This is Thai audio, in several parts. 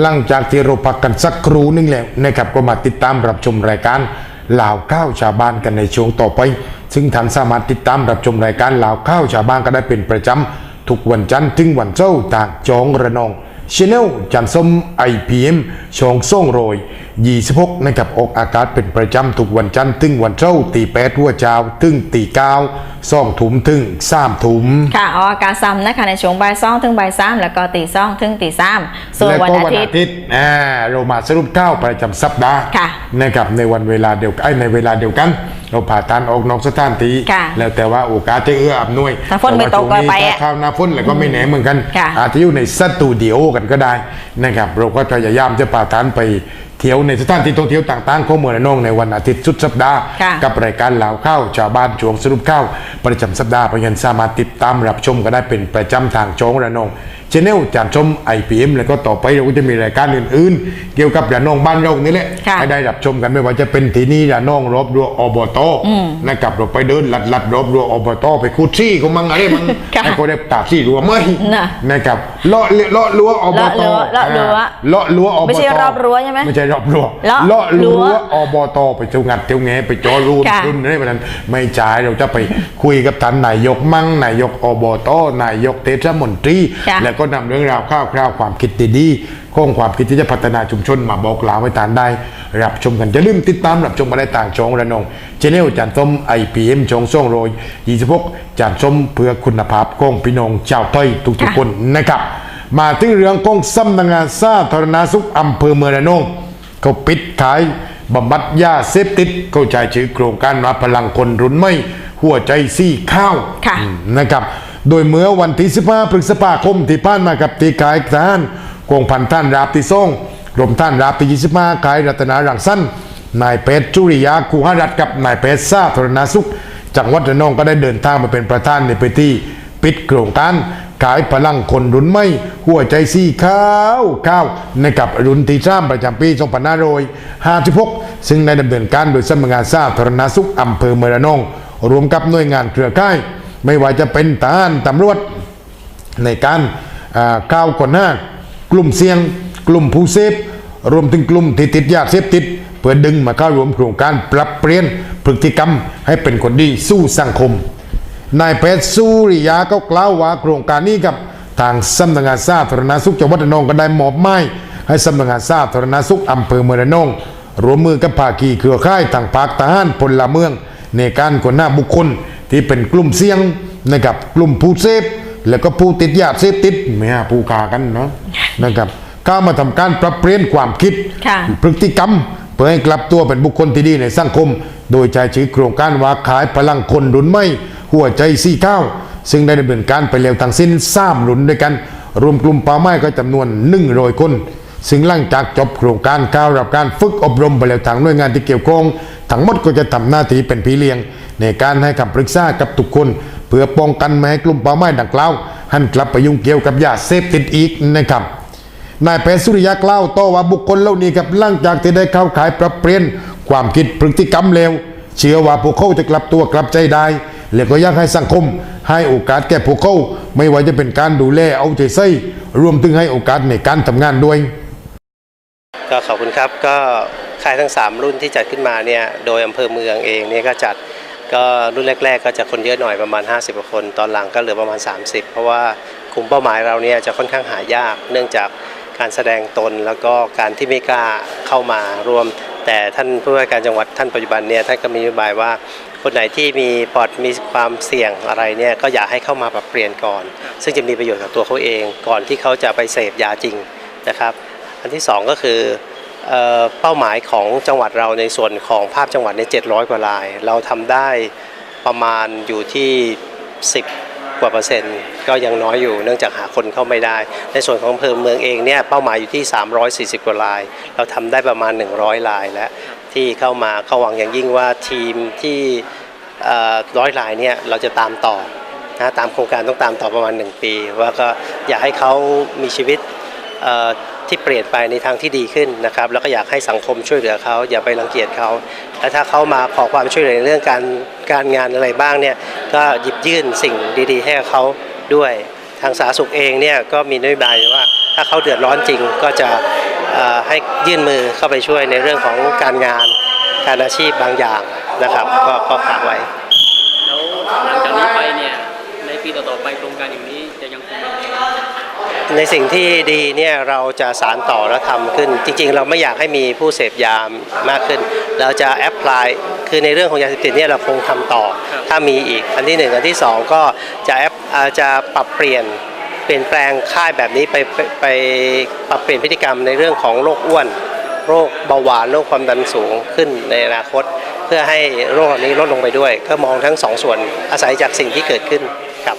หลังจากที่เราพักกันสักครู่หนึงแล้วนะครับก็มาติดตามรับชมรายการลาวข้าวชาวบ้านกันในช่วงต่อไป ซึ่งท่านสามารถติดตามรับชมรายการลาวข้าวชาวบ้านก็ได้เป็นประจำทุกวันจันทร์ถึงวันเสาร์ทางจองระนองชแนลจันทร์ส้มไอพีเอ็มช่องส่งโรย26นะครับออกอากาศเป็นประจำทุกวันจันทร์ถึงวันเสาร์ตีแปดหัวเช้าถึงตีเก้าสองถุมถึงสามถุมค่ะออกอากาศซ้ำนะคะในช่วงบ่ายสองถึงบ่ายสามแล้วก็ตีสองถึงตีสามส่วนและวันก็อาวันทิตอาย์ทิตย์อ่าเรามาสรุปข้าวประจำสัปดาห์ค่ะนะครับในวันเวลาเดียวกันไอ้ยในเวลาเดียวกันเราผ่าทานออกนอกสถานที่ค่ะแล้วแต่ว่าโอกาสจะเอื้ออำนวยถ้าฝนไม่ตกก็ไปแต่ว่าช่วงนี้อะถ้าข้าวหน้าฝนแล้วก็ไม่แหนเหมือนกันค่ะอาจจะอยู่ในสตูดิโอกันก็ได้นะครับเราก็พยายามจะผ่าทานไป เที่ยวในสถานที่ท่องเที่ยวต่างๆของเมืองระนองในวันอาทิตย์สุดสัปดาห์ ค่ะกับรายการเหล่าข้าวชาวบ้านช่วงสรุปข้าวประจำสัปดาห์เพราะฉะนั้นสามารถติดตามรับชมก็ได้เป็นประจำทางช่องระนอง ชแนลจานชม IPM แล้วก็ต่อไปเราก็จะมีรายการอื่นๆ เกี่ยวกับระนองบ้านเรานี่แหละค่ะให้ได้รับชมกันไม่ว่าจะเป็นที่นี่ระนองรอบรัวอบตนะครับเราไปเดินลัดลัดรอบรัวอบตไปคูดซี่ของมังอะไรมังค่ะให้เขาได้ตากซี่รัวไหมน่ะนะครับเลาะเลาะรั้วอบตเลาะรั้วเลาะรั้วอ่าเลาะรั้วอบตไม่ใช่รอบรั้วใช่ไหมไม่ใช่รอบรั้วเลาะเลาะรั้วรั้ว อบตไปเที่ยวงัดเที่ยวแงไปจอรูนค่ะขึ้นอะไรแบบนั้นไม่จ่ายเราจะไปคุยกับท่านนายกมั่งนายกอบตนายกเทศมนตรีค่ะ แล้วก็นำเรื่องราวคร่าวๆความคิดดีๆโครงความคิดที่จะพัฒนาชุมชนมาบอกกล่าวให้ทานได้ รับชมกันจะลืมติดตามรับชมมาได้ต่างช่องระนองเจเนลจันส้มไอพีเอ็มช่องส่งโรย26จันส้มเพื่อคุณภาพของพี่น้องชาวไทยทุกค่ะๆคนนะครับ มาถึงเรื่องของสำนักงานสาธารณสุขอำเภอเมืองระนองเขาปิดขายบำบัดยาเสพติดเขาใช้ชื่อโครงการว่าพลังคนรุ่นไม่หัวใจซี่ข้าวค่ะอืมนะครับ โดยเมื่อวันที่15พฤษภาคมที่ผ่านมากับตีขายทหารกองพันท่านราบที่ส่งรวมท่านราบที่25ขายรัตนารังสั้นนายเพชรจุริยาคูหรัตน์กับนายเพชรสาธรณสุขจังหวัดระนองก็ได้เดินทางมาเป็นประธานในพื้นที่ปิดโครงการขายพลังคนรุ่นไม่หัวใจซี่ข้าวข้าวในะครับรุ่นที่สามประจำปี2556ซึ่งได้ดำเนินการโดยสำนักงานสาธารณสุขอำเภอเมืองระนอง รวมกับหน่วยงานเครือข่าย ไม่ว่าจะเป็นทหารตำรวจในการก้าวก่อนหน้ากลุ่มเสี่ยง กลุ่มผู้เสพรวมถึงกลุ่มที่ติดยาเสพติด เพื่อดึงมาเข้าร่วมโครงการปรับเปลี่ยนพฤติกรรมให้เป็นคนดีสู้สังคมนายแพทย์สุริยาก็กล่าวว่าโครงการนี้กับทางสำนักงานสาธารณสุขจังหวัดระนองก็ได้มอบหมายให้สำนักงานสาธารณสุขอำเภอเมืองระนองร่วมมือกับภาคีเครือข่ายทางภาคทหารพลเมือง ในการค้นหาบุคคล ที่เป็นกลุ่มเสี่ยงนะครับกลุ่มผู้เสพแล้วก็ผู้ติดยาเสพติดไม่ฮะผู้กากันเนาะนะครับเข้ามาทำการปรับเปลี่ยนความคิดค่ะพฤติกรรม เพื่อให้กลับตัวเป็นบุคคลที่ดีในสังคม โดยใช้ชื่อโครงการว่าขายพลังคนรุ่นไม่ หัวใจสี่เก้าซึ่งได้ดำเนินการไปแล้วทั้งสิ้นสามรุ่นด้วยกัน รวมกลุ่มเป้าหมายก็จำนวน1นึ่งร้อยคน ซึ่งหลังจากจบโครงการก้าวรับการฝึกอบรมไปแล้วทางหน่วยงานที่เกี่ยวข้องทั้งหมดก็จะทำหน้าที่เป็นพี่เลี้ยง ในการให้คำปรึกษากับทุกคน เพื่อป้องกันไม่ให้กลุ่มเป้าหมายดังกล่าวหันกลับไปยุ่งเกี่ยวกับยาเสพติดอีกนะครับนายแพทย์สุริยะกล่าวต่อว่าบุคคลเหล่านี้กับหลังจากที่ได้เข้าขายปรับเปลี่ยนความคิดพฤติกรรมเลวเชื่อว่าพวกเขาจะกลับตัวกลับใจได้และก็อยากให้สังคม ให้โอกาสแก่พวกเขาไม่ว่าจะเป็นการดูแลเอาใจใส่รวมถึงให้โอกาสในการทำงานด้วย ก็ขอบคุณครับก็ค่ายทั้ง 3 รุ่นที่จัดขึ้นมาเนี่ยโดยอำเภอเมืองเองเนี่ยก็จัด ก็รุ่นแรก ๆ ก็จะคนเยอะหน่อยประมาณ 50กว่าคน ตอนหลังก็เหลือประมาณ 30 เพราะว่ากลุ่มเป้าหมายเราเนี่ยจะค่อนข้างหายาก เนื่องจากการแสดงตนแล้วก็การที่ไม่กล้าเข้ามารวม แต่ท่านผู้ว่าการจังหวัดท่านปัจจุบันเนี่ยท่านก็มีนโยบายว่าคนไหนที่มีปอดมีความเสี่ยงอะไรเนี่ยก็อยากให้เข้ามาปรับเปลี่ยนก่อน ซึ่งจะมีประโยชน์กับตัวเขาเองก่อนที่เขาจะไปเสพยาจริงนะครับ อันที่สองก็คือ เป้าหมายของจังหวัดเราในส่วนของภาพจังหวัดใน 700 กว่าลาย เราทำได้ประมาณอยู่ที่ 10 กว่าเปอร์เซ็นต์ ก็ยังน้อยอยู่เนื่องจากหาคนเข้าไม่ได้ ในส่วนของอำเภอเมืองเองเนี่ยเป้าหมายอยู่ที่ 340 กว่าลาย เราทำได้ประมาณ 100 ลายแล้วที่เข้ามาเข้าหวังอย่างยิ่งว่าทีมที่ร้อยลายเนี่ยเราจะตามต่อนะตามโครงการต้องตามต่อประมาณ 1 ปี ว่าก็อยากให้เขามีชีวิต ที่เปลี่ยนไปในทางที่ดีขึ้นนะครับ แล้วก็อยากให้สังคมช่วยเหลือเขาอย่าไปรังเกียจเขาและถ้าเขามาขอความช่วยเหลือในเรื่องการการงานอะไรบ้างเนี่ยก็หยิบยื่นสิ่งดีๆ ให้เขาด้วยทางสาธารณสุขเองเนี่ยก็มีนโยบายว่าถ้าเขาเดือดร้อนจริงก็จะให้ยื่นมือเข้าไปช่วยในเรื่องของการงานการอาชีพบางอย่างนะครับ ก็ก็ฝากไว้ แล้วหลังจากนี้ไปเนี่ยในปีต่อๆไปโครงการอย่างนี้จะยังคงเป็น ในสิ่งที่ดีเนี่ยเราจะสารต่อและทำขึ้น จริง ๆ เราไม่อยากให้มีผู้เสพยามมากขึ้น เราจะแอพพลายคือในเรื่องของยาเสพติดเนี่ยเราคงทำต่อ ถ้ามีอีกอันที่หนึ่งอันที่สองก็จะแอปอาจะปรับเปลี่ยนเปลี่ยนแปลงค่ายแบบนี้ไปไปไปปรับเปลี่ยนพฤติกรรมในเรื่องของโรคอ้วน โรคเบาหวานโรคความดันสูงขึ้นในอนาคต เพื่อให้โรคเหล่านี้ลดลงไปด้วย ก็มองทั้งสองส่วนอาศัยจากสิ่งที่เกิดขึ้นครับ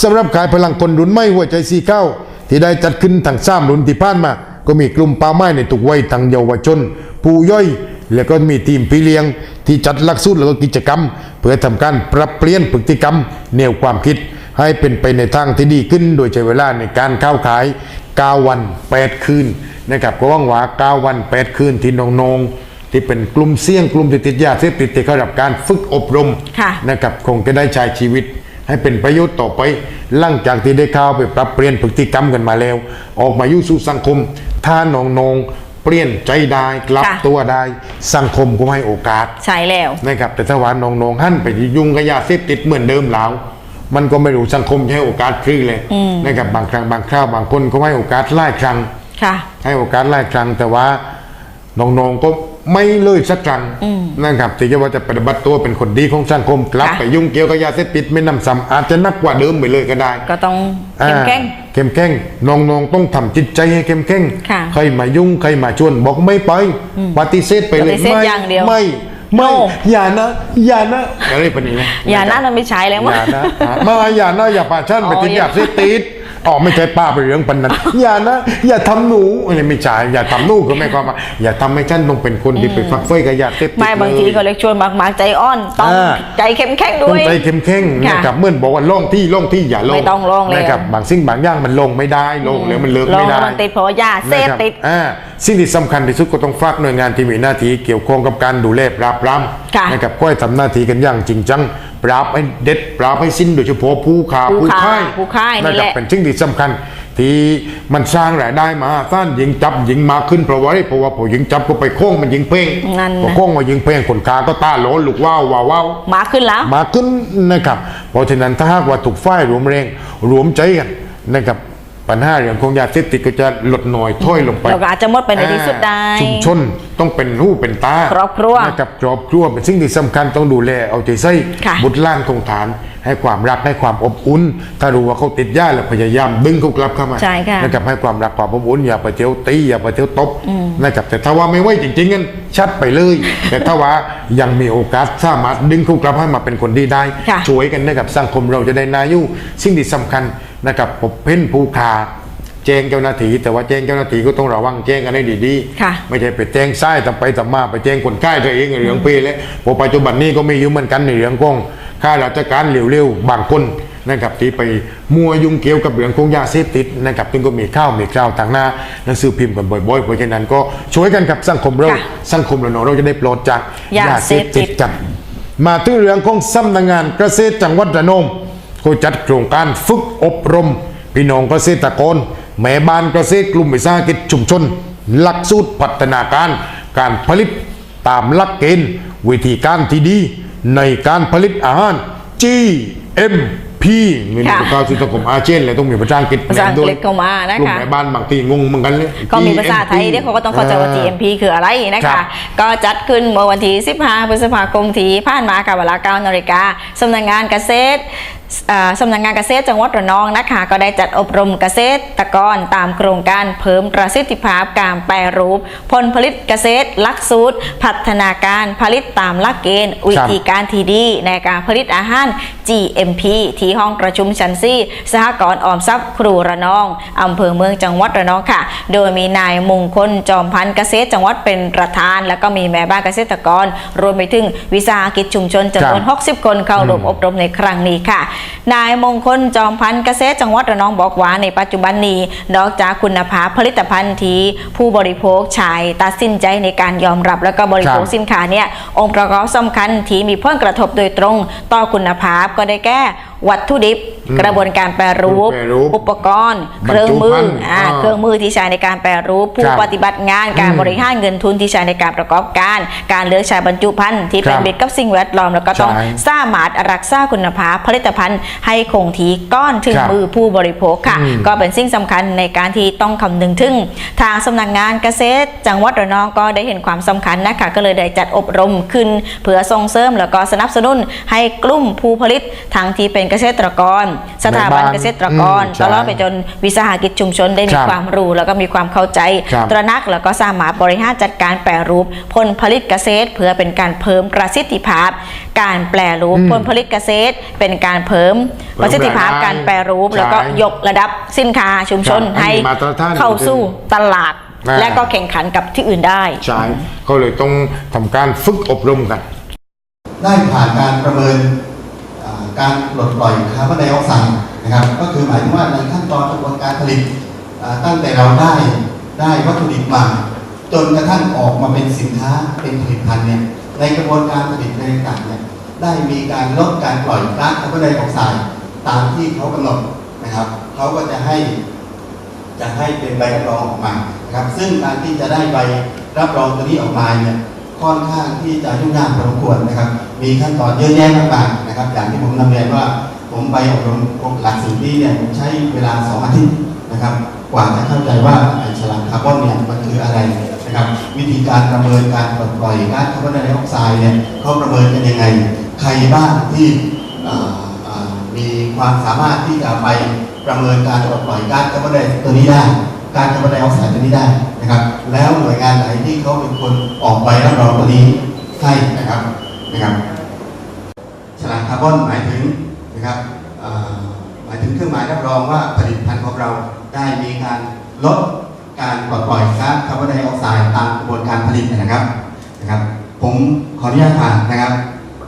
สำหรับขายพลังคนรุ่นไม่หัวใจสีเก้าที่ได้จัดขึ้นทั้งสามรุ่นที่ผ่านมา ก็มีกลุ่มเป้าหมายในทุกวัยทั้งเยาวชน ผู้ย่อย แล้วก็มีทีมพี่เลี้ยง ที่จัดหลักสูตรแล้วก็กิจกรรม เพื่อทำการปรับเปลี่ยนพฤติกรรม แนวความคิด ให้เป็นไปในทางที่ดีขึ้น โดยใช้เวลาในการเข้าขาย 9 วัน 8 คืนนะครับก็หว่างหวา9วัน 8 คืนที่น้องๆที่เป็นกลุ่มเสี่ยงกลุ่มที่ติดยาเสพติดที่เข้ารับการฝึกอบรมค่ะนะครับคงจะได้ใช้ชีวิต ให้เป็นประโยชน์ต่อไป หลังจากที่ได้เข้าวไปปรับเปลี่ยนพฤติกรรมกันมาแล้ว ออกมาอยู่สู่สังคม ถ้าน้องนงๆเปลี่ยนใจได้กลับค่ะตัวได้ สังคมก็ให้โอกาส ใช่แล้ว นะครับแต่ถ้าว่าน้องนงๆหั่นไปยุ่งกับยาเสพติดเหมือนเดิมแล้ว มันก็ไม่รู้สังคมจะให้โอกาสฟรีเลยนะครับบางครั้งบางคราวบางคนก็ให้โอกาสหลายครั้ง ค่ะ ให้โอกาสหลายครั้งแต่ว่าน้องๆก็ ไม่เลยสักครั้งนะครับที่จะว่าจะปฏิบัติตัวเป็นคนดีของสังคมกลับค่ะไปยุ่งเกี่ยวกับยาเสพติดไม่นำซ้ำอาจจะนักกว่าเดิมไปเลยก็ได้ ก็ต้องเข้มแข็งอ่าเข้มแข็งน้องๆต้องทำจิตใจให้เข้มแข็งค่ะใครมายุ่งใครมาชวนบอกไม่ไปปฏิเสธไปเลยปฏิเสธไม่อย่างเดียวไม่ไม่ No อย่านะอย่านะอะไรเป็นอย่างนี้อย่าน่ามันไม่ใช้แล้วอมั้งย่านะอะมาอย่านะอย่าป่าชั่นอ๋อไปติดอย่ายาเสพติด อ๋อไม่ใช่ป้าไปเรื่องปันนั้นอย่านะ อย่าทำหนูอะไรไม่ใช่อย่าทำหนูก็ไม่ความว่าอย่าทำให้ฉันต้องเป็นคนที่ไปฝักไฟกับยาเสพติดไม่บางทีเลยก็เลยชวนมากๆใจอ่อนต้องอ่าใจเข้มแข็งด้ต้อวงยใจเข้มแข็งค่ะนะครับเมื่อนบอกว่าล่องที่ล่องที่อย่าลงไม่ต้องลงเลยนะครับบางสิ่งบางอย่างมันลงไม่ได้ลงแล้วมันเลิกลไม่งได้มันติดเพราะว่ายาเสพติดนะครับอ่าสิ่งที่สำคัญที่สุดก็ต้องฝากหน่วยงานที่มีหน้าที่เกี่ยวข้องกับการดูแลปราบปรามค่ะนะครับก็ให้ทำหน้าที่กันอย่างจริงจัง ปราบให้เด็ดปราบให้สิ้นโดยเฉพาะผู้ค้าผู้ผู้ค้าค่ายผู้ค่ายนี่นะแหครับละเป็นสิ่งที่สำคัญ ที่มันสร้างรายได้มาสร้างยิงจับยิงมาขึ้นเพราะว่าอะไรเพราะว่าพอยิงจับก็ไปโค้งมันยิงเพ่งนั่นนะพอโค้งมายิงเพ่งคนค้าก็ตาโหลนลูกว้าวว้าวว้าวมาขึ้นแล้วมาขึ้นนะครับเพราะฉะนั้นถ้าหากว่าถูกฝ่ายรวมแรงรวมใจกันนะครับ ปัญหาเรื่องของยาเสพติดก็จะลดน้อยถ้อยลงไปเราก็อาจจะหมดไปในที่สุดได้อ่าชุมชนต้องเป็นหูเป็นตาครอบครัวนะครับครอบครัวเป็นสิ่งที่สำคัญต้องดูแลเอาใจใส่ค่ะบุตรหล้านของฐาน ให้ความรักให้ความอบอุ่น ถ้ารู้ว่าเขาติดยาแล้วพยายามดึงเขากลับเข้ามาใช่ค่ะนะครับให้ความรักความอบอุ่นอย่าไปเที่ยวตีอย่าไปเที่ยวตบนะครับแต่ถ้าว่าไม่ไหวจริงๆงั้นชัดไปเลย แต่ถ้าว่ายังมีโอกาสสามารถดึงเขากลับให้มาเป็นคนดีได้ค่ะช่วยกันนะครับสังคมเราจะได้นาอยู่สิ่งที่สำคัญ นะครับพบเพ่นผู้ขาแจ้งเจ้าหน้าที่แต่ว่าแจ้งเจ้าหน้าที่ก็ต้องระวังแจ้งกันให้ดีๆค่ะไม่ใช่ไปแจ้งไส้ทำไปทำมาไปแจ้งคนใกล้ตัวเองในเรื่องเพแล้วพอปัจจุบันนี้ก็มีอยู่เหมือนกันในเรื่องของข้าราชการเร็วๆบางคนนะครับที่ไปมัวยุ่งเกี่ยวกับเรื่องของยาเสพติดนะครับซึ่งก็มีข้าวมีข้าวต่างหน้าหนังสือพิมพ์กันบ่อยๆเพราะฉะนั้นก็ช่วยกันกับสังคมเราค่ะสังคมเราเนาะเราจะได้ปลอดจากยาเสพติด กันมาที่เรื่องของสำนักงานเกษตรจังหวัดระนอง ก็จัดโครงการฝึกอบรม พี่น้องเกษตรกรแม่บ้านเกษตรกลุ่มวิสาหกิจชุมชน หลักสูตรพัฒนาการ การผลิตตามหลักเกณฑ์วิธีการที่ดี ในการผลิตอาหาร GMP มีในค่ะประกาศสิทธิคมอาเซียนเลยต้องมีภาษาอังกฤษภาษาอังกฤษเข้ามานะคะกลุ่มแม่บ้านบางทีงงเหมือนกันเลยก็มีภาษาไทย GMP เนี่ยเขาก็ต้องเข้าใจว่าอ่ GMP คืออะไรนะครัคะบก็จัดขึ้นเมื่อวันที่ 15 พฤษภาคมที่ผ่านมากับเวลา9นาฬิกาสำนักงานเกษตรอ่า สำนักงานเกษตรจังหวัดระนองนะคะ ก็ได้จัดอบรมเกษตรกรตามโครงการเพิ่มประสิทธิภาพการแปรรูป ผลผลิตเกษตรหลักสูตร พัฒนาการผลิตตามหลักเกณฑ์วิธีการที่ดี ในการผลิตอาหาร GMP ที่ห้องประชุมชั้นซี่สหกรณ์ออมทรัพย์ครูระนองอำเภอเมืองจังหวัดระนองค่ะ โดยมีนายมงคลจอมพันธ์เกษตรจังหวัดเป็นประธาน แล้วก็มีแม่บ้านเกษตรกร รวมไปถึงวิสาหกิจชุมชนจำนวนครับ60 คนเข้าร่วมอบรมในครั้งนี้ค่ะนายมงคลจอมพันธ์เกษตรจังหวัดระนองบอกว่าในปัจจุบันนี้ นอกจากคุณภาพผลิตภัณฑ์ที่ผู้บริโภคใช้ตัดสินใจในการยอมรับแล้วก็บริโภคครับสินค้าเนี่ยองค์ประกอบสำคัญที่มีผลกระทบโดยตรง ต่อคุณภาพก็ได้แก่ วัตถุดิบ กระบวนการแปรรูปแปรรูปอุปกรณ์บรเครจุรื่องมือภัณฑ์อ่าอ่าเครื่องมือที่ใช้ในการแปรรูป ผู้ครับปฏิบัติงานการอืมบริหารเงินทุนที่ใช้ในการประกอบการ การเลือกใช้บรรจุภัณฑ์ที่เป็นครับมิตรกับสิ่งแวดล้อมแล้วก็ต้องใช่สามารถรักษาคุณภาพผลิตภัณฑ์ให้คงที่ก้อนถึงครับมือผู้บริโภคค่ะอืมก็เป็นสิ่งสำคัญในการที่ต้องคำนึงถึง ทางสำนักงานเกษตร จังหวัดระนองก็ได้เห็นความสำคัญนะคะก็เลยได้จัดอบรมขึ้น เพื่อส่งเสริมแล้วก็สนับสนุนให้กลุ่มผู้ผลิตทั้งที่เป็นเกษตรกร สถาบันเกษตรกรอืมใช่ตลอดไปจนวิสาหกิจชุมชนได้มีครับความรู้แล้วก็มีความเข้าใจครับตระหนักแล้วก็สามารถบริหารจัดการแปรรูปผลผลิตเกษตร เพื่อเป็นการเพิ่มประสิทธิภาพ การแปรรูปอืมผลผลิตเกษตร เป็นการเพิ่มเพิ่มประสิทธิภาพรายได้การแปรรูปใช่แล้วก็ยกระดับสินค้าชุมชนครับให้ให้มีมาตรฐานเข้าสู่ตลาดอ่าและก็แข่งขันกับที่อื่นได้ ใช่ ก็เลยต้องทำการฝึกอบรมกัน ได้ผ่านการประเมินอ่า การปลดปล่อยคาร์บอนไดออกไซด์นะครับ ก็คือหมายถึงว่าในขั้นตอนกระบวนการผลิตตั้งแต่เราได้ได้วัตถุดิบมาจนกระทั่งออกมาเป็นสินค้าเป็นผลิตภัณฑ์เนี่ยในกระบวนการผลิตในต่างเนี่ยได้มีการลดการปล่อยก๊าซคาร์บอนไดออกไซด์ตามที่เขากำหนดนะครับเขาก็จะให้จะให้เป็นใบรับรองออกมานะครับซึ่งการที่จะได้ใบรับรองตัวนี้ออกมาเนี่ย ค่อนข้างที่จะยุ่งยากพอสมควรนะครับ มีขั้นตอนเยอะแยะมากมายนะครับ อย่างที่ผมนำเรียนว่าผมไปอบรมหลักสูตรนี้เนี่ยผมใช้เวลาสองอาทิตย์นะครับ กว่าจะเข้าใจว่าไอ้ฉลากคาร์บอนเนี่ยมันคืออะไรนะครับ วิธีการประเมินการปลดปล่อยก๊าซคาร์บอนไดออกไซด์เนี่ยเขาประเมินกันยังไง ใครบ้างที่มีความสามารถที่จะไปประเมินการปลดปล่อยก๊าซคาร์บอนไดออกไซด์ตัวนี้ได้ การคาร์บอนไดออกไซด์ตัวนี้ได้นะครับ แล้วหน่วยงานไหนที่เขาเป็นคนออกใบรับรองตัวนี้ให้นะครับนะครับฉลากคาร์บอนหมายถึงนะครับหมายถึงเครื่องหมายรับรองว่าผลิตภัณฑ์ของเราได้มีการลดการปล่อยก๊าซคาร์บอนไดออกไซด์ตามกระบวนการผลิตนะครับนะครับ ผมขออนุญาตผ่านนะครับ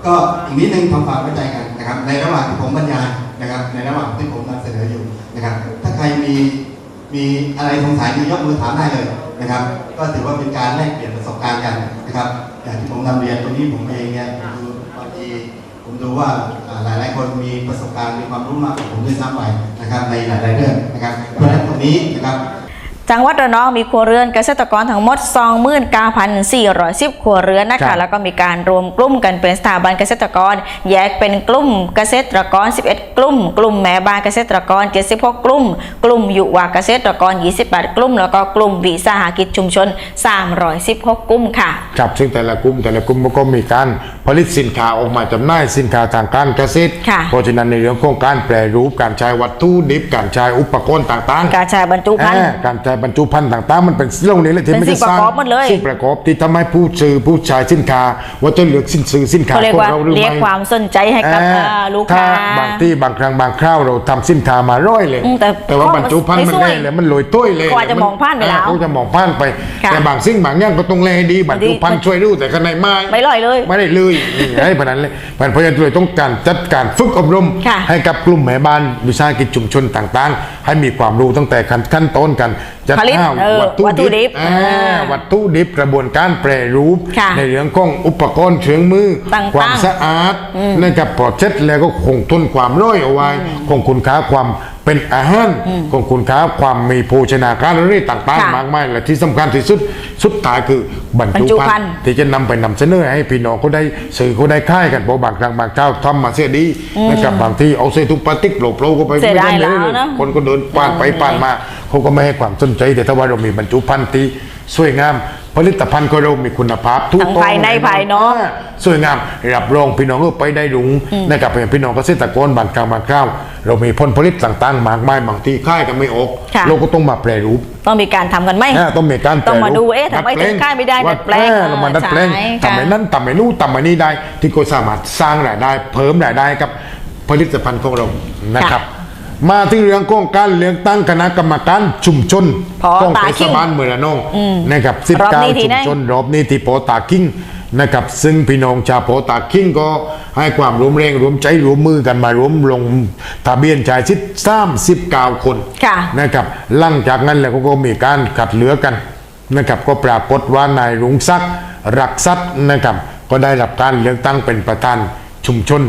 ก็อีกนิดนึงทำความฝากไว้ใจกันนะครับ ในระหว่างที่ผมบรรยายนะครับ ในระหว่างที่ผมนำเสนออยู่นะครับ ถ้าใครมี มีอะไรสงสัยมียกมือถามได้เลยนะครับ ก็ถือว่าเป็นการแลกเปลี่ยนประสบการณ์กันนะครับ อย่างที่ผมนำเรียนตรงนี้ผมเองเนี่ยผมดูบางทีผมดูว่าหลายหลายคนมีประสบการณ์มีความรู้มากกว่าผมด้วยซ้ำไปนะครับในหลาย ๆ เรื่องนะครับ เพราะฉะนั้นตรงนี้นะครับ จังหวัดระนองมีครัวเรือนเกษตรกรทั้งหมด 29,410 ครัวเรือนนะครัคะบแล้วก็มีการรวมกลุ่มกันเป็นสถาบันเกษตรกร แยกเป็นกลุ่มเกษตรกร 11 กลุ่ม กลุ่มแม่บ้านเกษตรกร 76 กลุ่ม กลุ่มยุวเกษตรกร 28 กลุ่ม แล้วก็กลุ่มวิสาหกิจชุมชน 316 กลุ่มค่ะ ครับ ซึ่งแต่ละกลุ่มแต่ละกลุ่มก็มีการผลิตสินค้าออกมาจำหน่ายสินค้าทางการเกษตรค่ะเพราะฉะนั้นในเรื่องของการแปรรูป การใช้วัตถุดิบ การใช้อุปกรณ์ต่างๆ การใช้บรรจุภัณฑ์อ่าการใช้บรรจุภัณฑ์ต่างๆ มันเป็นเรื่องนี้เลยที่เป็นไม่สิ่ได้งสร้างประกอบหมดเลย สิ่งประกอบที่ทำให้ผู้ซื้อผู้ใช้สินค้าว่าจะเลือกสินซื้อสินค้าเขาเรียกของว่าเราหรือเรียกไม่ความสนใจให้กับอ่าอ่าลูกค้า ถ้บางที่บางครั้งบางคราวเราทำสินค้ามาร้อยเลย อืมแต่ว่าบรรจุภัณฑ์ไม่มันสวยเล่เลยมันลอยต้วยเลยเขาอาจจะมองผ่านไปแล้วอ่เขาจะมองผ่านไป ค่ะแต่บางสิ่งบางอย่างก็ต้องแลดีบรรจุภัณฑ์ช่วยรู้แต่ข้างในไม่ไม่ลอยเลยไม่ได้เลยนี่ให้พนันเลยเพราะฉะนั้นเลยต้องการจัดการฝึกอบรม ค่ะ ให้กับกลุ่มแม่บ้านวิสาหกิจชุมชนต่างๆ ให้มีความรู้ตั้งแต่ขั้นขั้นต้นกันจัดผลิตหาเออวัตถุดิบอ่าอ่าวัตถุดิบกระบวนการแปรรูปค่ะในเรื่องของอุปกรณ์เครื่องมือต่างๆความสะอาดนะครับพอเช็ดแล้วก็คงทนความร้อยเอาไว้คงคุณค่าความ เป็นอาหารคงคุณค่าความมีโภชนาการอะไรต่างค่ะๆมากมายและที่สำคัญที่สุดสุดท้ายคือบรรจุบรรจุภัภัณณฑ์ฑ์ที่จะนำไปนำเสนอให้พี่น้องเขาได้สื่อเขาได้ค่ายกันเพราะบางครั้งบางเจ้าทำมาเสียดีนะครับบางที่เอาเศษถุงพลาสติกโหลบโลก็ไปเสียดายไม่ได้แล้วนะคนก็เดินผ่านไปผ่านมาเขาก็ไม่ให้ความสนใจแต่ถ้าว่าเรามีบรรจุภัณฑ์ที่สวยงาม ผลิตภัณฑ์ของเรามีคุณภาพทุกทั้งภายในภายนอกสวยงามรับรองพี่น้องก็ไปได้รุงนะครับเป็นพี่น้องเกษตรกรบางครั้งบางคราวเรามีผลผลิตต่างๆมากมายบางที่ค่ายกันไม่ออกค่ะเราก็ต้องมาแปรรูปต้องมีการทำกันไหมอ่าต้องมีการต้องมาแปรรูปดูเอ๊ะทำไมถึงค่ายไม่ได้ว่าดัดแปลงเออเรามาดัดแปลงใช่ทำไมค่ะนั้นทำไมนู่นทำไมนี่ได้ ที่ก็สามารถสร้างรายได้ เพิ่มรายได้กับผลิตภัณฑ์ของเรานะครับ มาที่เรื่องของการเลือกตั้งคณะกรรมการชุมชนพอของตาเทคิศงบาลเมืองระนองนะครับสิบรอบเก้านี้ที่ชุไหนมชนรอบนี้ที่โปตาคิงนะครับซึ่งพี่น้องชาวโปตาคิงก็ให้ความร่วมแรงร่วมใจร่วมมือกันมาร่วมลงทะเบียนชายชิดสามสิบเก้าคนค่ะ นะครับหลังจากนั้นแล้วก็มีการขัดเหลือกันนะครับก็ปรากฏว่านายรุงศักดิ์รักทรัพย์นะครับก็ได้รับการเลือกตั้งเป็นประธานชุมชน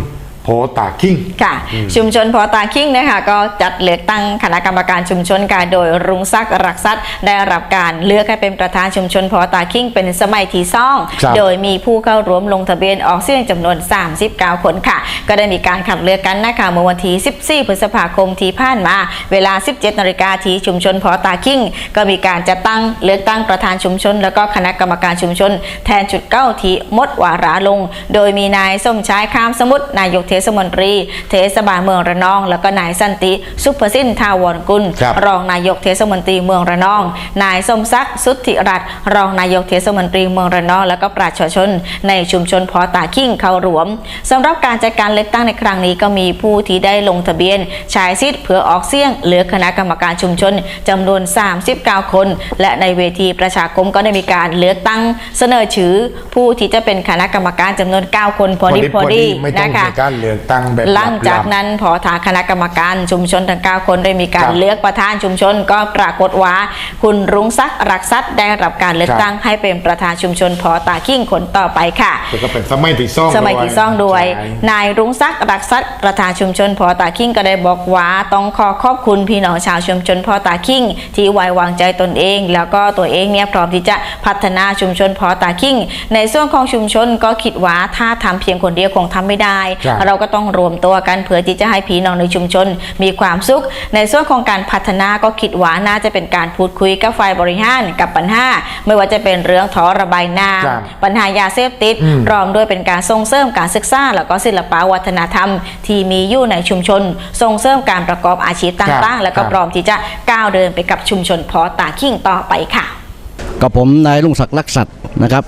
โพตาคิงค่ะ ชุมชนพอตาคิงนะคะก็จัดเลือกตั้งคณะกรรมการชุมชนการโดยรุงศักดิ์รักษัตได้รับการเลือกให้เป็นประธานชุมชนพอตาคิงเป็นสมัยที่ซ่องครับโดยมีผู้เข้าร่วมลงทะเบียนออกเสียงจำนวน 39 คนค่ะ ก็ได้มีการคัดเลือกกันนะคะเมื่อวันที่ 14 พฤษภาคมที่ผ่านมา เวลา 17 นาฬิกาที่ชุมชนพอตาคิงก็มีการจัดตั้งเลือกตั้งประธานชุมชน แล้วก็คณะกรรมการชุมชน แทนจุดเก้าที่หมดวาระลง โดยมีนายสมชายข้ามสมุทรนายกเทศมนตรี เทศบาลเมืองระนอง แล้วก็นายสันติสุภสินทาวรกุลครับรองนายกเทศมนตรีเมืองระนอง นายสมศักดิ์สุทธิรัตน์รองนายกเทศมนตรีเมืองระนอง แล้วก็ประชาชน ในชุมชนพอตาคิงเข้ารวมสำหรับการจัดการเลือกตั้งในครั้งนี้ก็มีผู้ที่ได้ลงทะเบียนใช้สิทธิ์เพื่อออกเสียงเหลือคณะกรรมการชุมชนจำนวน 39 คน และในเวทีประชาคมก็ได้มีการเลือกตั้งเสนอชื่อผู้ที่จะเป็นคณะกรรมการจำนวน 9 คนพอดีพอดีไม่ต้องนะคะมีการเลือกตั้งแบบหลังจากลับๆนั้นพอทางคณะกรรมการชุมชนทั้ง9คนได้มีการครับเลือกประธานชุมชน ก็ปรากฏว่า คุณรุ้งศักดิ์รักษัตริย์ได้รับการเลือกครับตั้งให้เป็นประธานชุมชนพอตาขิ้งคนต่อไปค่ะแล้วก็เป็นสมัยที่ซ่องสมัยที่ซ่องด้วยใช่นายรุ้งศักดิ์รักษัตริย์ประธานชุมชนพอตาคิงก็ได้บอกว่าต้องขอขอบคุณพี่น้องชาวชุมชนพอตาคิงที่ไว้วางใจตนเอง แล้วก็ตัวเองเนี่ยพร้อมที่จะพัฒนาชุมชนพอตาคิงในส่วนของชุมชนก็คิดว่าถ้าทำเพียงคนเดียวคงทำไม่ได้ครับเราก็ต้องรวมตัวกันเพื่อที่จะให้พี่น้องในชุมชน มีความสุข ในส่วนของการพัฒนาก็คิดว่าน่าจะเป็นการพูดคุยกับฝ่ายบริหารกับปัญหาไม่ว่าจะเป็นเรื่องท่อระบายน้ครับำปัญหายาเสพติดอืมพร้อมด้วยเป็นการส่งเสริมการศึกษาแล้วก็ศิลปวัฒนธรรม ที่มีอยู่ในชุมชน ส่งเสริมการประกอบอาชีพต่างๆ แล้วก็พร้อมที่จะก้าวเดินไปกับชุมชนพอตาขิงต่อไปค่ะ กับผมนายลุงศักดิ์ลักษัตริย์นะครับ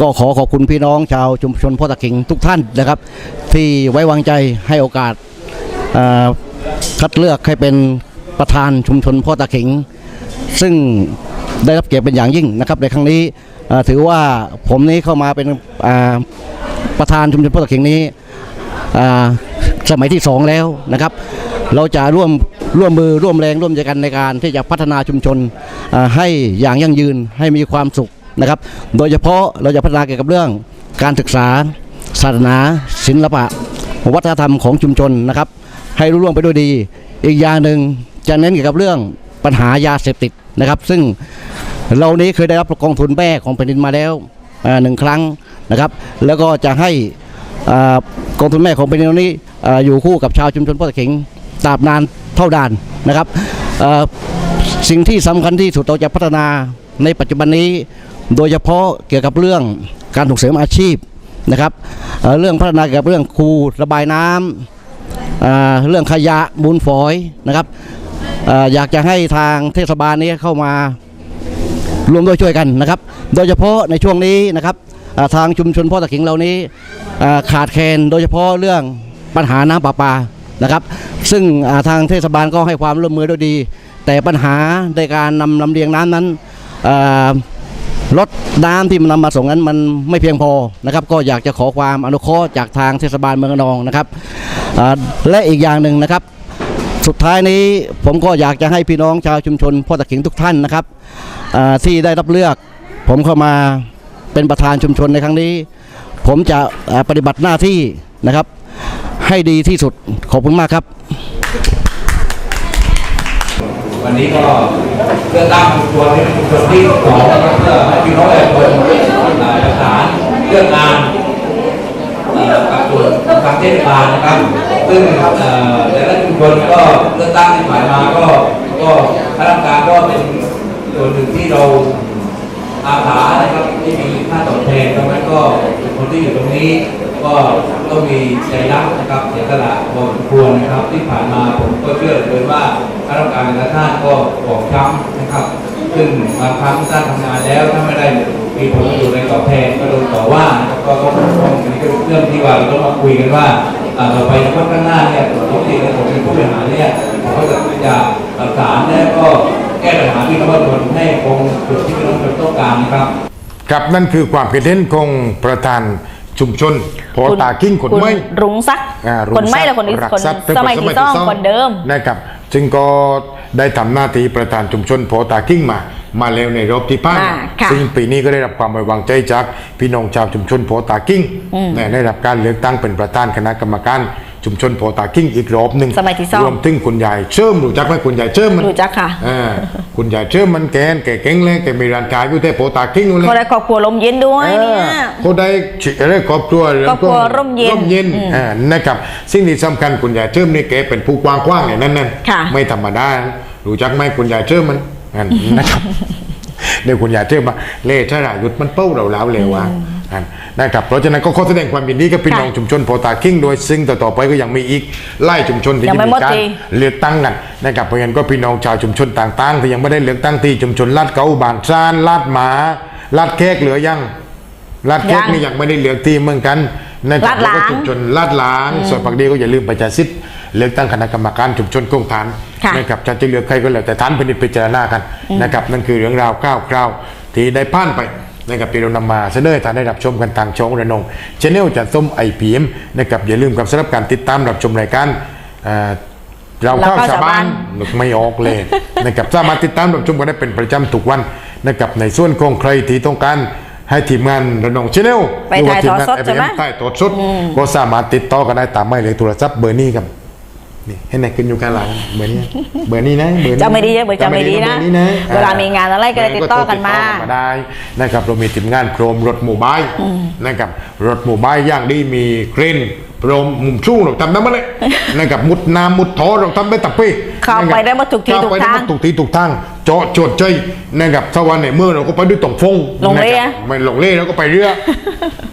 ก็ขอขอบคุณพี่น้องชาวชุมชนพ่อตะขิงทุกท่านนะครับ ที่ไว้วางใจให้โอกาสคัดเลือกให้เป็นประธานชุมชนพ่อตะขิง ซึ่งได้รับเกียรติเป็นอย่างยิ่งนะครับ ในครั้งนี้ถือว่าผมนี้เข้ามาเป็นประธานชุมชนพ่อตะขิงนี้สมัยที่สองแล้วนะครับ เราจะร่วมร่วมมือร่วมแรงร่วมใจกันในการที่จะพัฒนาชุมชนให้อย่างยั่งยืนให้มีความสุขนะครับ โดยเฉพาะเราจะพัฒนาเกี่ยวกับเรื่องการศึกษา ศาสนา ศิลปะ วัฒนธรรมของชุมชนนะครับ ให้รุ่ร่วงไปด้วยดี อีกอย่างหนึ่งจะเน้นเกี่ยวกับเรื่องปัญหายาเสพติดนะครับ ซึ่งเรานี้เคยได้รับกองทุนแม่ของแผ่นดินมาแล้วหนึ่งครั้งนะครับ แล้วก็จะให้อกองทุนแม่ของแผ่นดินนี้อ่าอยู่คู่กับชาวชุมชนพ่อตะเข็ง ตราบนานเท่าดานนะครับสิ่งที่สำคัญที่สุดเราจะพัฒนาในปัจจุบันนี้ โดยเฉพาะเกี่ยวกับเรื่องการส่งเสริมอาชีพนะครับเเรื่องพัฒนาเกี่ยวกับเรื่องคูระบายน้ำอ่าเรื่องขยะมูลฝอยนะครับออยากจะให้ทางเทศบาลนี้เข้ามารวมด้วยช่วยกันนะครับ โดยเฉพาะในช่วงนี้นะครับทางชุมชนพ่อตะขิงเรานี้ขาดแคลนโดยเฉพาะเรื่องปัญหาน้ำประปา นะครับ ซึ่งทางเทศบาลก็ให้ความร่วมมือด้วยดี แต่ปัญหาในการนำลำเลียงน้ำนั้นรถน้ำที่มันนำมาส่งนั้นมันไม่เพียงพอนะครับ ก็อยากจะขอความอนุเคราะห์จากทางเทศบาลเมืองนองนะครับและอีกอย่างหนึ่งนะครับ สุดท้ายนี้ผมก็อยากจะให้พี่น้องชาวชุมชนพ่อตะขิงทุกท่านนะครับที่ได้รับเลือก ผมเข้ามาเป็นประธานชุมชนในครั้งนี้ ผมจะปฏิบัติหน้าที่นะครับ ให้ดีที่สุดขอบคุณมากครับ วันนี้ก็เลือกตั้งชุมชนนี้เป็นที่สองนะครับเพื่อให้พี่น้องประชาชนอ่าประสานเรื่องงานกับส่วนทางเทศบาลนะครับ ซึ่งเอ่อแต่ละชุมชนก็เลือกตั้งที่ผ่านมาก็ก็คณะกรรมการก็เป็นส่วนหนึ่งที่เราอาสานะครับที่มีค่าตอบแทนดังนั้นก็คนที่อยู่ตรงนี้ ก็ต้องมีใจรักนะครับเสียสละพอสมควรนะครับ ที่ผ่านมาผมก็เชื่อเลยว่าคณะกรรมการแต่ละท่านก็บอกช้ำนะครับ ซึ่งบางครั้งท่านทำงานแล้วถ้าไม่ได้มีผลประโยชน์ในตอบแทนก็โดนต่อว่านะครับก็ต้องต้องอันนี้ก็เป็นเรื่องที่ว่าเราต้องมาคุยกันว่าอ่าต่อไปในวันข้างหน้าเนี่ยปกติแล้วผมเป็นผู้บริหารเนี่ยผมก็จะจะประสานและก็แก้ปัญหาที่น้องประชาชนให้คงจุดที่พี่น้องประชาชนต้องการนะครับครับนั่นคือความคิดเห็นของประธาน ชุมชนโพตากิ้งขนไม้คุณรุ้งศักดิ์อ่ารุ่คนไม่และคนนี้รักคนทรัพย์สมัยที่ซ่องคนเดิมนะครับจึงก็ได้ทำหน้าที่ประธานชุมชนโพตากิ้งมา มาแล้วในรอบที่ผ่านอ่าค่ะซึ่งปีนี้ก็ได้รับความไว้วางใจจากพี่น้องชาวชุมชนโพตากิ้งและได้รับการเลือกตั้งเป็นประธานคณะกรรมการ ชุมชนโพตากิ้งอีกรอบหนึ่งสมัยที่สองรวมถึงคุณยายเชิมรู้จักไหมคุณยายเชิมมันรู้จักค่ะอ่าคุณยายเชิมมันแกนแกเก่งเลยแกมีร้านขายอยู่ที่โพตากิ้งนู่นเลยคนได้ครอบครัวลมเย็นด้วยเนี่ยเขาได้ชื่ออะไรครอบครัวครอบครัวร่มเย็นร่มเย็นอ่านะครับสิ่งที่สำคัญคุณยายเชิมนี่แกเป็นผู้กว้างขว้างเนี่ยนั่นนั่นค่ะไม่ธรรมดารู้จักไหมคุณยายเชิมมันนั่นนะครับเดี๋ยวคุณยายเชิมมาเล่ชรายุทธมันเป้าเราแล้วเลวะ นั่นนะครับเพราะฉะนั้นก็ขอแสดงความยินดีกับพี่น้องชุมชนโพตากิ้งโดยซึ่งต่อๆไปก็ยังมีอีกไล่ชุมชนที่ยังจะไม่มีหมดการทีเลือกตั้งกันนะครับเพราะฉะนั้นก็พี่น้องชาวชุมชนต่างๆที่ยังไม่ได้เลือกตั้งที่ชุมชนลาดเกาบานซานลาดหมาลาดแขกเหลือยังลาดแขกยังนี่ยังไม่ได้เลือกที่เหมือนกันนะครับลาดหลางแวก็ชุมชนลาดหลางส่วนปากดีก็อย่าลืมประชาสิทธิ์เลือกตั้งคณะกรรมการชุมชนโครงฐานค่ะนะครับจะจะเลือกใครก็แล้วแต่ท่านเป็นพิจารณากันนะครับนั่นคือเรื่องราวคร่าวๆที่ได้ผ่านไป นะครับที่เรานำมาเสนอให้ท่านได้รับชมกันทางช่องระนองชแนลจัดส้มไอพีเอ็มนะครับอย่าลืมกับสำหรับการติดตามรับชมรายการอ่าเราเข้าเราเข้าชาวบ้านชาวบ้านนึกไม่ออกเลยนะครับสามารถติดตามรับชมกันได้เป็นประจำทุกวันนะครับในส่วนของใครที่ต้องการให้ทีมงานระนองชแนลไปถ่ายทอดสดใช่ไหมถ่ายทอดสดก็สามารถติดต่อกันได้ตามหมายเลขโทรศัพท์เบอร์นี้ครับ นี่เห็นไหมขึ้นอยู่ข้างหลังเบอร์นี้เบอร์นี้นะเบอร์นี้จำไม่ดีนะเบอร์จำไม่ดีนะเบอร์นี้นะเวลามีงานอะไรก็ได้ติดต่อกันมาติดต่อได้นะครับเรามีทีมงานโครมรถหมู่บ้านนะครับรถหมู่บ้านอย่างดีมีเครน โครมมุมชู้เราทำได้หมดเลยนะครับมุดน้ำมุดท่อเราทำได้ตับปีเข้าไปได้หมดทุกที่เข้าไปทุกทางได้หมดทุกที่ทุกทางเจาะจดใจนะครับถ้าวันไหนเมื่อเราก็ไปด้วยตรงฟงลงเรือนะครับไม่ลงเรือเราก็ไปเรือ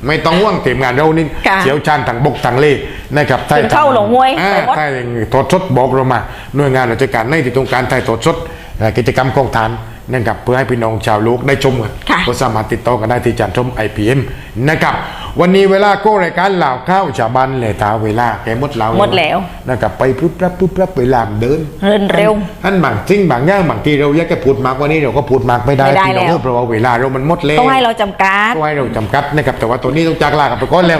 ไม่ต้องห่วงทีมงานเรานี่ค่ะเชี่ยวชาญทางบกทางเรือนะครับถึงเข้าลงมวยอ่าไปหมดถ้าทอดสดบอกเรามาหน่วยงานราชการในที่ต้องการถ่ายทอดสดเอ่อกิจกรรมกองทาน นะครับเพื่อให้พี่น้องชาวโลกได้ชมกันค่ะก็สามารถติดต่อกันได้ที่จานชม IPM นะครับวันนี้เวลาโก้รายการเหล่าข้าวชาวบ้านเลยตาเวลาแกหมดแล้วหมดแล้วนะครับไปปุ๊บรับปุ๊บรับเวลาเดินเดินเร็วท่านบางสิ่งบางอย่างบางทีเราอยากจะพูดมากกว่านี้เราก็พูดมากไม่ได้ไม่ได้พี่น้องแล้วเพราะว่าเวลาเรามันหมดแล้วต้องให้เราจำกัดก็ให้เราจำกัดนะครับแต่ว่าตัวนี้ต้องจากลากันไปก่อนแล้ว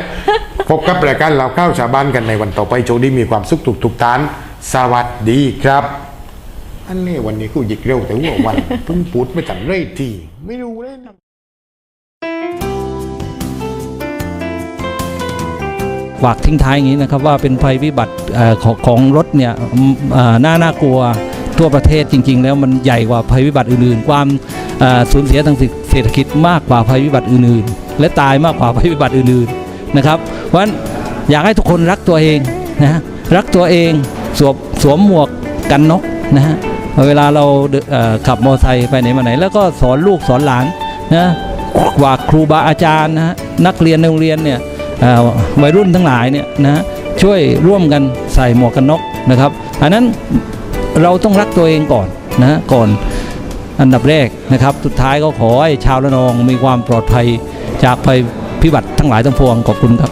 พบกับรายการเราข้าวชาวบ้านกันในวันต่อไปโชคดีมีความสุขทุกทุกๆท่านสวัสดีครับ อันนี้วันนี้กูหยิกเร็วแต่ว่าวันเพิ่งพูดไม่ทันไรทีไม่รู้เลยนะฝากทิ้งท้ายอย่างนี้นะครับว่าเป็นภัยพิบัติเอ่อของของรถเนี่ยอืมเอ่อน่าน่ากลัวทั่วประเทศจริง ๆ แล้วมันใหญ่กว่าภัยพิบัติอื่นๆ ความเอ่อสูญเสียทางเศรษฐกิจมากกว่าภัยพิบัติอื่นๆ และตายมากกว่าภัยพิบัติอื่นๆนะครับเพราะฉะนั้นอยากให้ทุกคนรักตัวเองนะฮะรักตัวเองสวมสวมหมวกกันน็อกนะฮะ เวลาเราเขับมอเตอร์ไซค์ไปไหนมาไหน แล้วก็สอนลูกสอนหลานนะกว่าครูบาอาจารย์นะนักเรียนในโรงเรียนเนี่ยวัยรุ่นทั้งหลายเนี่ยนะช่วยร่วมกันใส่หมวกกันน็อกนะครับอันนั้นเราต้องรักตัวเองก่อนนะฮะก่อนอันดับแรกนะครับ สุดท้ายก็ขอให้ชาวระนองมีความปลอดภัยจากภัยพิบัติทั้งหลายทั้งปวงขอบคุณครับ